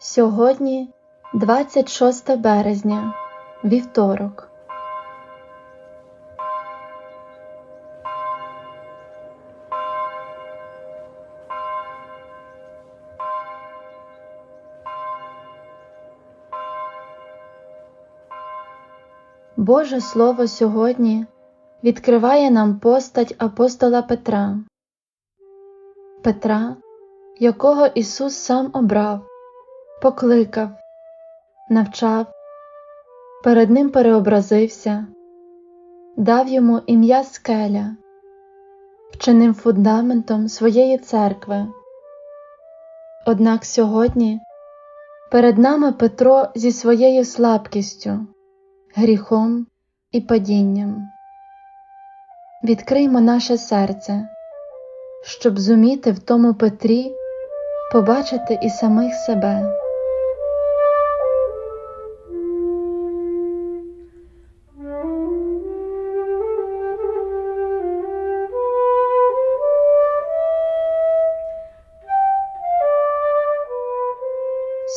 Сьогодні 26 березня, вівторок. Боже Слово сьогодні відкриває нам постать апостола Петра, Петра, якого Ісус сам обрав, покликав, навчав, перед Ним переобразився, дав йому ім'я Скеля, вчинив фундаментом своєї церкви. Однак сьогодні перед нами Петро зі своєю слабкістю, гріхом і падінням. Відкриймо наше серце, щоб зуміти в тому Петрі побачити і самих себе.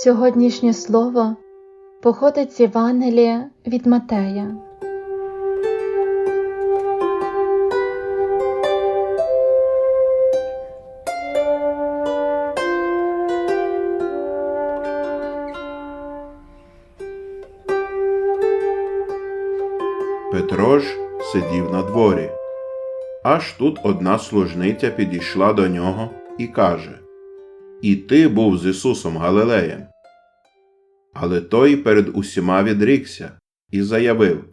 Сьогоднішнє слово походить з Євангелія від Матея. Петро ж сидів на дворі. Аж тут одна служниця підійшла до нього і каже І ти був з Ісусом Галилеєм. Але той перед усіма відрікся і заявив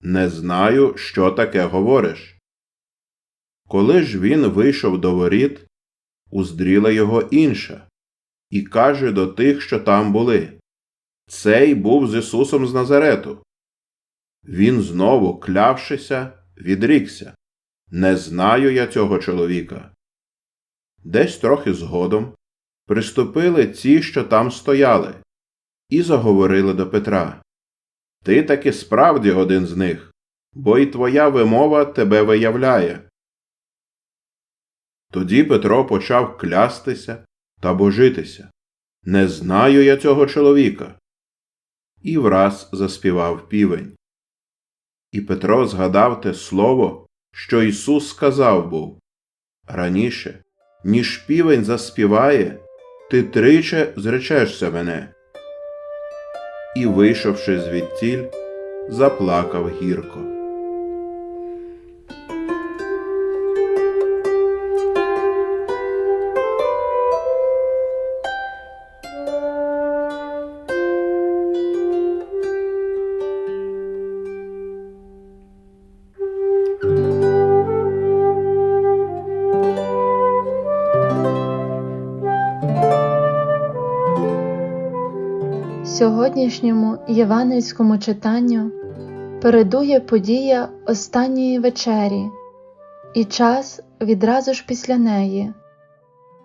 Не знаю, що таке говориш. Коли ж він вийшов до воріт, уздріла його інша, і каже до тих, що там були Цей був з Ісусом з Назарету. Він знову, клявшися, відрікся Не знаю я цього чоловіка. Десь трохи згодом приступили ті, що там стояли, і заговорили до Петра Ти таки справді один з них, бо й твоя вимова тебе виявляє. Тоді Петро почав клястися та божитися Не знаю я цього чоловіка. І враз заспівав півень. І Петро згадав те слово, що Ісус сказав був раніше, ніж півень заспіває, ти триче зречешся мене. І, вийшовши звідтіль, заплакав гірко. Сьогоднішньому євангельському читанню передує подія останньої вечері і час відразу ж після неї,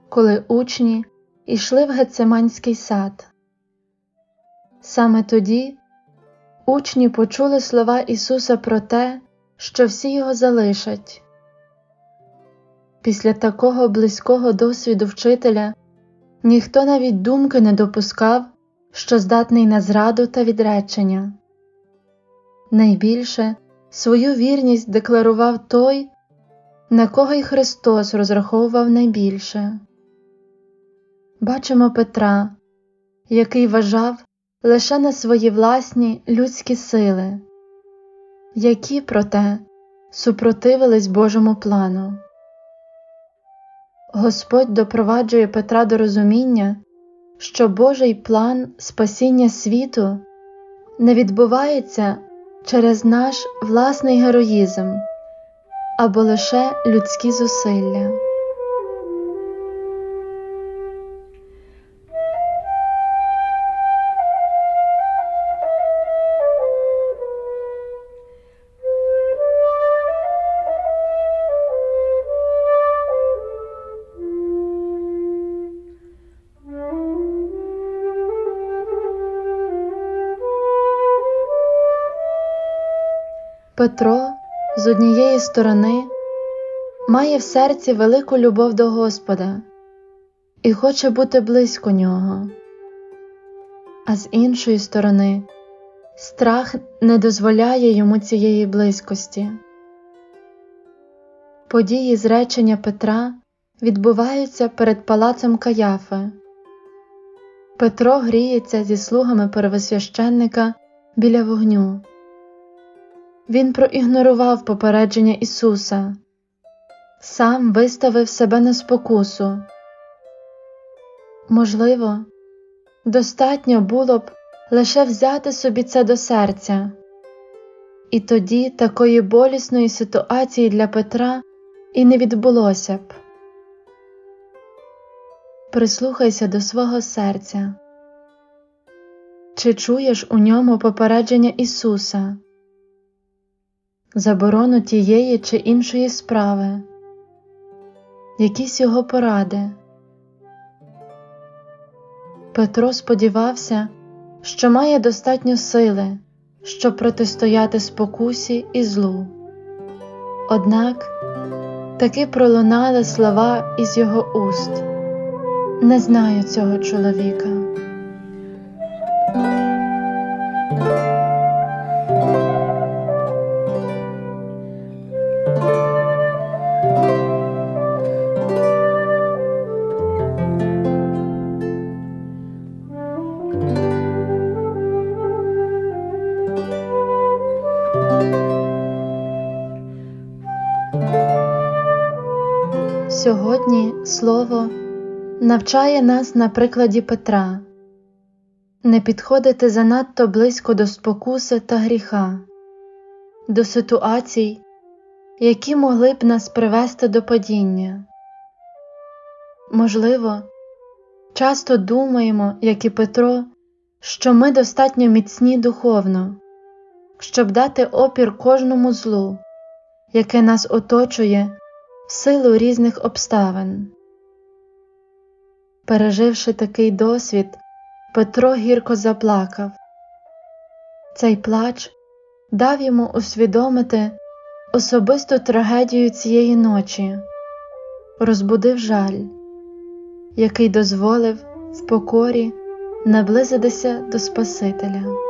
коли учні йшли в Гецеманський сад. Саме тоді учні почули слова Ісуса про те, що всі його залишать. Після такого близького досвіду вчителя ніхто навіть думки не допускав що здатний на зраду та відречення. Найбільше свою вірність декларував той, на кого й Христос розраховував найбільше. Бачимо Петра, який вважав лише на свої власні людські сили, які, проте, супротивились Божому плану. Господь допроваджує Петра до розуміння, що Божий план спасіння світу не відбувається через наш власний героїзм або лише людські зусилля. Петро з однієї сторони має в серці велику любов до Господа і хоче бути близько нього. а з іншої сторони, страх не дозволяє йому цієї близькості. Події зречення Петра відбуваються перед палацем Каяфи. Петро гріється зі слугами первосвященника біля вогню. Він проігнорував попередження Ісуса, сам виставив себе на спокусу. Можливо, достатньо було б лише взяти собі це до серця, і тоді такої болісної ситуації для Петра і не відбулося б. Прислухайся до свого серця. Чи чуєш у ньому попередження Ісуса, заборону тієї чи іншої справи, якісь його поради? Петро сподівався, що має достатньо сили, щоб протистояти спокусі і злу. Однак таки пролунали слова із його уст. Не знаю цього чоловіка. Слово навчає нас на прикладі Петра не підходити занадто близько до спокуси та гріха, до ситуацій, які могли б нас привести до падіння. Можливо, часто думаємо, як і Петро, що ми достатньо міцні духовно, щоб дати опір кожному злу, яке нас оточує в силу різних обставин. Переживши такий досвід, Петро гірко заплакав. Цей плач дав йому усвідомити особисту трагедію цієї ночі, розбудив жаль, який дозволив в покорі наблизитися до Спасителя.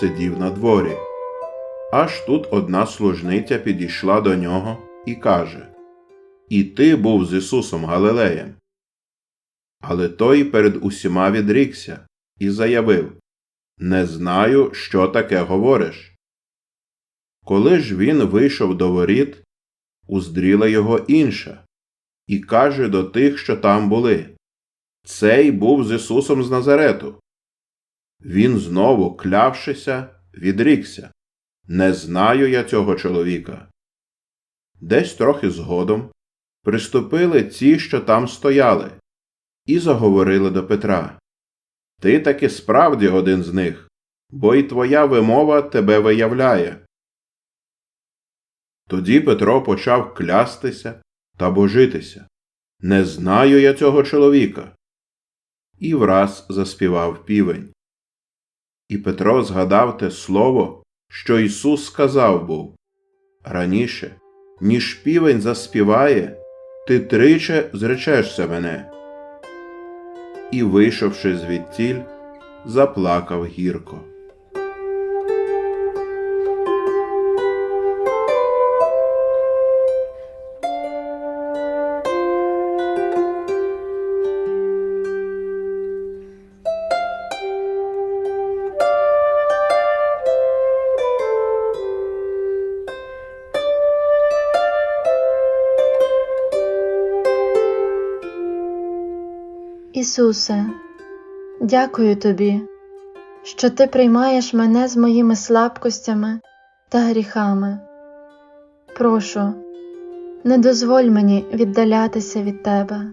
Сидів на дворі. Аж тут одна служниця підійшла до нього і каже І ти був з Ісусом Галилеєм. Але той перед усіма відрікся і заявив Не знаю, що таке говориш. Коли ж він вийшов до воріт, уздріла його інша, і каже до тих, що там були Цей був з Ісусом з Назарету. Він знову, клявшися, відрікся Не знаю я цього чоловіка. Десь трохи згодом приступили ті, що там стояли, і заговорили до Петра Ти таки справді один з них, бо й твоя вимова тебе виявляє. Тоді Петро почав клястися та божитися Не знаю я цього чоловіка. І враз заспівав півень. І Петро згадав те слово, що Ісус сказав був раніше, ніж півень заспіває, ти триче зречешся мене. І, вийшовши звідтіль, заплакав гірко. Ісусе, дякую Тобі, що Ти приймаєш мене з моїми слабкостями та гріхами. Прошу, не дозволь мені віддалятися від Тебе.